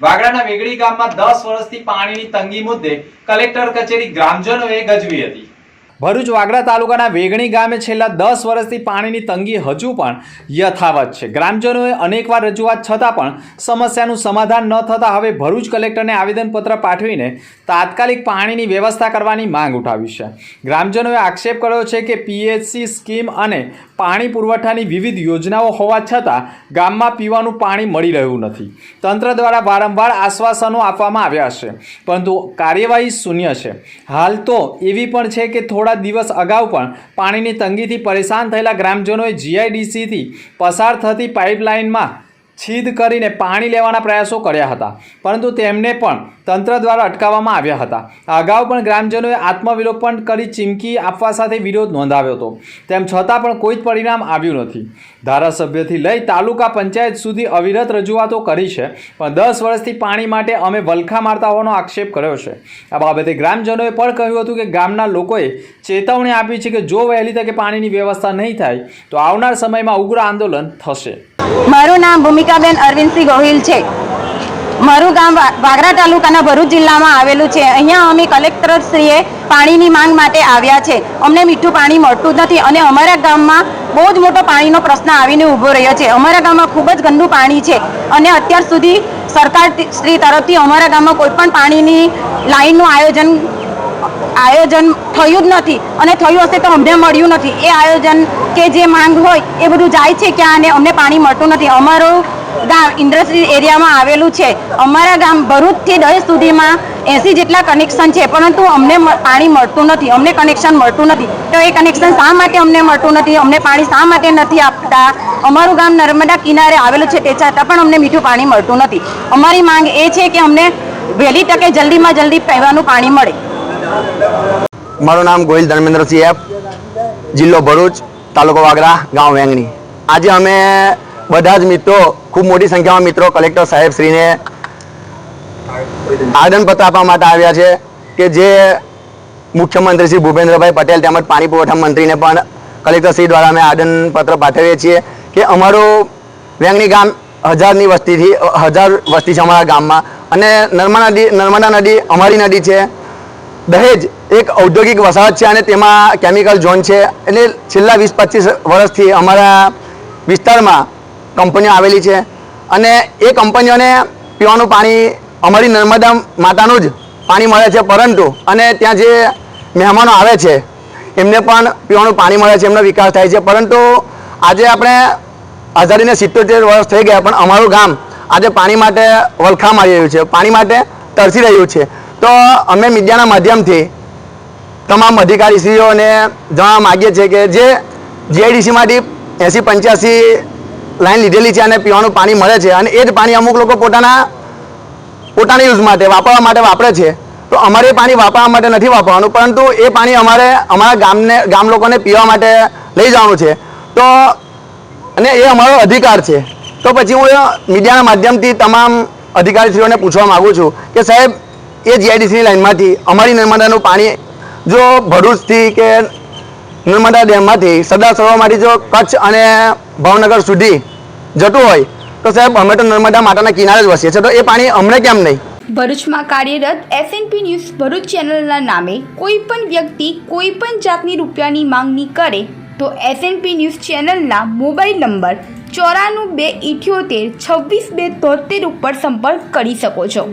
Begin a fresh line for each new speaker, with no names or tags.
વાગડાના વેગડી ગામમાં દસ વર્ષથી પાણીની તંગી મુદ્દે કલેક્ટર કચેરી ગ્રામજનોએ ગજવી હતી. ભરૂચ વાગડા તાલુકાના વેગણી ગામે છેલ્લા દસ વર્ષથી પાણીની તંગી હજુ પણ યથાવત છે. ગ્રામજનોએ અનેકવાર રજૂઆત છતાં પણ સમસ્યાનું સમાધાન ન થતાં હવે ભરૂચ કલેક્ટરને આવેદનપત્ર પાઠવીને તાત્કાલિક પાણીની વ્યવસ્થા કરવાની માંગ ઉઠાવી છે. ગ્રામજનોએ આક્ષેપ કર્યો છે કે પીએચસી સ્કીમ અને પાણી પુરવઠાની વિવિધ યોજનાઓ હોવા છતાં ગામમાં પીવાનું પાણી મળી રહ્યું નથી. તંત્ર દ્વારા વારંવાર આશ્વાસનો આપવામાં આવ્યા છે. પરંતુ કાર્યવાહી શૂન્ય છે. હાલ તો એવી પણ છે કે થોડા દિવસ અગાઉ પણ પાણીની તંગીથી પરેશાન થયેલા ગ્રામજનોએ જીઆઈડીસીથી પસાર થતી પાઇપલાઇનમાં છીદ કરીને પાણી લેવાના પ્રયાસો કર્યા હતા. પરંતુ તેમને પણ તંત્ર દ્વારા અટકાવવામાં આવ્યા હતા. અગાઉ પણ ગ્રામજનોએ આત્મવિલોપન કરી ચીમકી આપવા સાથે વિરોધ નોંધાવ્યો હતો. તેમ છતાં પણ કોઈ જ પરિણામ આવ્યું નથી. ધારાસભ્યથી લઈ તાલુકા પંચાયત સુધી અવિરત રજૂઆતો કરી છે. પણ દસ વર્ષથી પાણી માટે અમે વલખા મારતા હોવાનો આક્ષેપ કર્યો છે. આ બાબતે ગ્રામજનોએ પણ કહ્યું હતું કે ગામના લોકોએ ચેતવણી આપી છે કે જો વહેલી તકે પાણીની વ્યવસ્થા નહીં થાય, તો આવનાર સમયમાં ઉગ્ર આંદોલન થશે.
મારું નામ ભૂમિકાબેન અરવિંદસિંહ ગોહિલ છે. મારું ગામ વાગરા તાલુકાના ભરૂચ જિલ્લામાં આવેલું છે. અહીંયા અમે કલેક્ટરશ્રીએ પાણીની માંગ માટે આવ્યા છે. અમને મીઠું પાણી મળતું નથી અને અમારા ગામમાં બહુ જ મોટો પાણીનો પ્રશ્ન આવીને ઊભો રહ્યો છે. અમારા ગામમાં ખૂબ જ ગંદુ પાણી છે અને અત્યાર સુધી સરકાર શ્રી તરફથી અમારા ગામમાં કોઈ પણ પાણીની લાઈનનું આયોજન આયોજન થયું જ નથી અને થયું હશે તો અમને મળ્યું નથી. એ આયોજન કે જે માંગ હોય એ બધું જાય છે ક્યાં અને અમને પાણી મળતું નથી. અમારું ગામ ઇન્ડસ્ટ્રી એરિયામાં આવેલું છે. અમારા ગામ ભરૂચથી દહેજ સુધીમાં એસી જેટલા કનેક્શન છે, પરંતુ અમને પાણી મળતું નથી. અમને કનેક્શન મળતું નથી. તો એ કનેક્શન શા માટે અમને મળતું નથી? અમને પાણી શા માટે નથી આપતા? અમારું ગામ નર્મદા કિનારે આવેલું છે, તે છતાં પણ અમને મીઠું પાણી મળતું નથી. અમારી માંગ એ છે કે અમને વહેલી તકે જલ્દીમાં જલ્દી પીવાનું પાણી મળે.
મારું નામ ગોહિલ ધર્મેન્દ્રસિંહ એપ જિલ્લો ભરૂચ, તાલુકો વાગરા, ગાંવ વેંગણી. આજે અમે બધા જ મિત્રો, ખૂબ મોટી સંખ્યામાં મિત્રો, કલેક્ટર સાહેબ શ્રીને આવેદનપત્ર આપવા માટે આવ્યા છે કે જે મુખ્યમંત્રી શ્રી ભૂપેન્દ્રભાઈ પટેલ તેમજ પાણી પુરવઠા મંત્રીને પણ કલેક્ટર શ્રી દ્વારા અમે આવેદનપત્ર પાઠવીએ છીએ કે અમારું વેંગણી ગામ હજારની વસ્તીથી, હજાર વસ્તી છે અમારા ગામમાં. અને નર્મદા નદી નર્મદા નદી અમારી નદી છે. દહેજ એક ઔદ્યોગિક વસાહત છે અને તેમાં કેમિકલ ઝોન છે. એટલે છેલ્લા વીસ પચીસ વર્ષથી અમારા વિસ્તારમાં કંપનીઓ આવેલી છે અને એ કંપનીઓને પીવાનું પાણી અમારી નર્મદા માતાનું જ પાણી મળે છે પરંતુ અને ત્યાં જે મહેમાનો આવે છે, એમને પણ પીવાનું પાણી મળે છે, એમનો વિકાસ થાય છે. પરંતુ આજે આપણે આઝાદીને સિત્તોતેર વર્ષ થઈ ગયા, પણ અમારું ગામ આજે પાણી માટે વલખા મારી રહ્યું છે. પાણી માટે તરસી રહ્યું છે. તો અમે મીડિયાના માધ્યમથી તમામ અધિકારીશ્રીઓને જણાવવા માગીએ છીએ કે જે જીઆઈડીસીમાંથી એંસી પંચ્યાસી લાઈન લીધેલી છે અને પીવાનું પાણી મળે છે અને એ જ પાણી અમુક લોકો પોતાના પોતાના યુઝ માટે વાપરવા માટે વાપરે છે. તો અમારે પાણી વાપરવા માટે નથી વાપરવાનું, પરંતુ એ પાણી અમારે અમારા ગામને, ગામ લોકોને પીવા માટે લઈ જવાનું છે. તો અને એ અમારો અધિકાર છે. તો પછી હું મીડિયાના માધ્યમથી તમામ અધિકારીશ્રીઓને પૂછવા માગું છું કે સાહેબ એ જીઆઈડીસીની લાઈનમાંથી અમારી નર્મદાનું પાણી જો ભરૂચથી કે નર્મદા ડેમમાંથી સરદાર સરોવરમાંથી જો કચ્છ અને ભાવનગર સુધી જતું હોય, તો સાહેબ અમે તો નર્મદા માતાના કિનારે જ વસીએ છીએ. તો એ પાણી અમને કેમ નહીં?
ભરૂચમાં કાર્યરત એસએનપી ન્યૂઝ ભરૂચ ચેનલના નામે કોઈ પણ વ્યક્તિ કોઈ પણ જાતની રૂપિયાની માંગણી કરે, તો એસએનપી ન્યૂઝ ચેનલના મોબાઈલ નંબર ચોરાણું બે ઇઠ્યોતેર છવ્વીસ બે તોતેર ઉપર સંપર્ક કરી શકો છો.